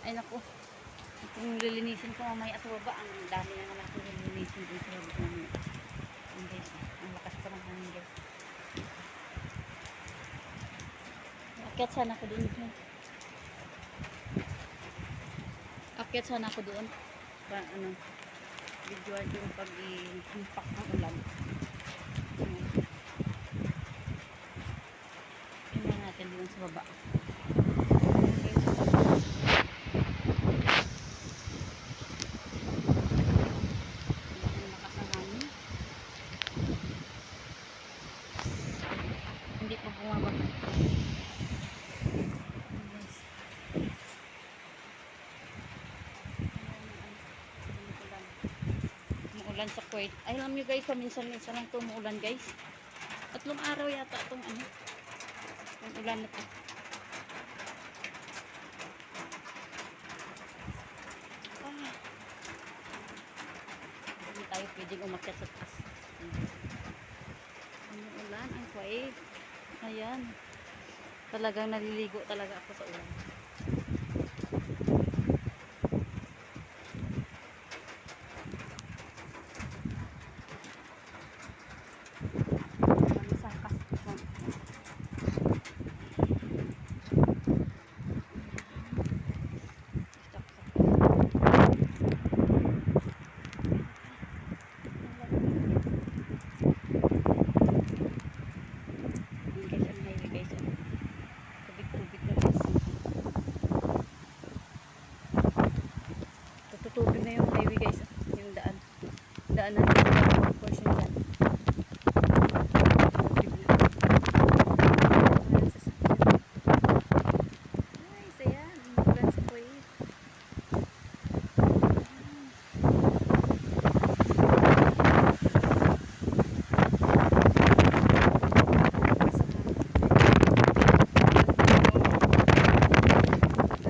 Ay naku. Kung lilinisin ko mamaya at baba, ang dami na naman akong lilinisin dito sa baba mamaya. Ang guys, ang lakas pa ng hangin guys. Akyat sana ako doon. Akyat sana ako doon. Pa, ano, videoan yung pag-impact ng ulan. Tingnan natin doon sa baba. Ang lakas ng hangin. Hindi pa bumabag. Ayan, guys. Umuulan. Umuulan sa Kuwait. Ay, alam nyo guys, paminsan-minsan lang ito umuulan guys. Tatlong araw yata itong ano. Yung ulan na to. Ah. Hindi tayo pwedeng umakyat sa taas. Umuulan ang Kuwait. Ayan. Talagang naliligo talaga ako sa ulan. Masakas. Ayan guys, ang highway guys. oh. Tubig-tubig na guys. Tututubig na yung highway guys. oh. Yung daan. Daan na yung portion dyan. Tubig na. Ayan, sasakyan. Ay, saya. Ang ulan sa Kuwait.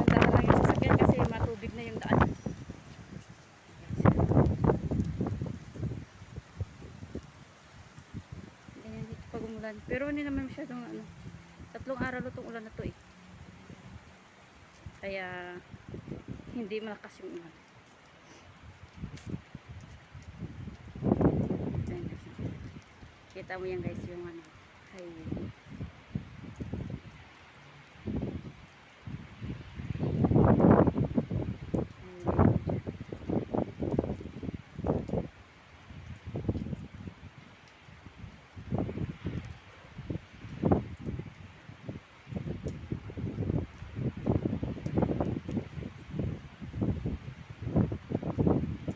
Dahan lang yung sasakyan kasi matubig na yung daan. Ganyan umulan. Pero hindi naman masyadong ano. Tatlong araw na itong ulan na to eh. Kaya hindi malakas yung ulan. Kita mo yan guys yung ano. Highway.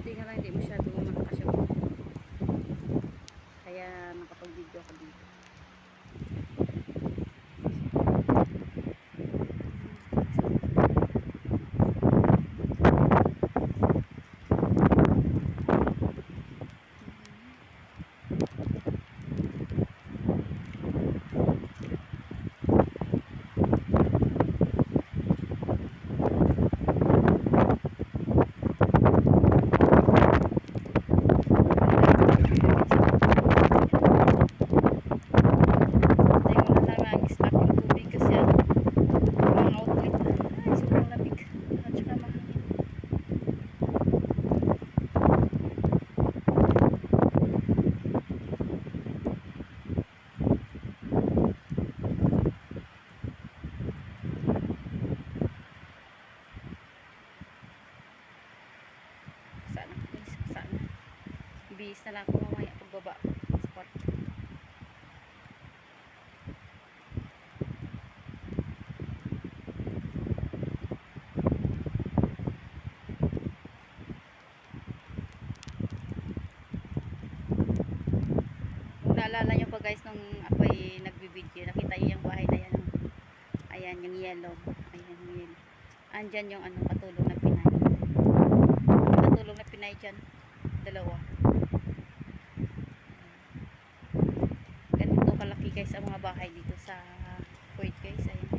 Hindi nga lang, hindi masyado malakas yung ulan. Kaya nakapag-video ako dito. Tayo mo na lang ang stock yung tubig kasi ano, ang outlet. Ay, sobrang lamig. At saka mahangin. Sana, guys, sana. Bihis na lang ako mamaya pagbaba sa kwarto. Naalala nyo pa guys nung ako ay nagbibideo, nakita nyo yung bahay na yan. Ayan, yung yellow. Ayan, yung yellow. Andyan yung ano, katulong na Pinay. Katulong na Pinay dyan. Dalawa. Guys ang mga bahay dito sa Kuwait guys. Ayan.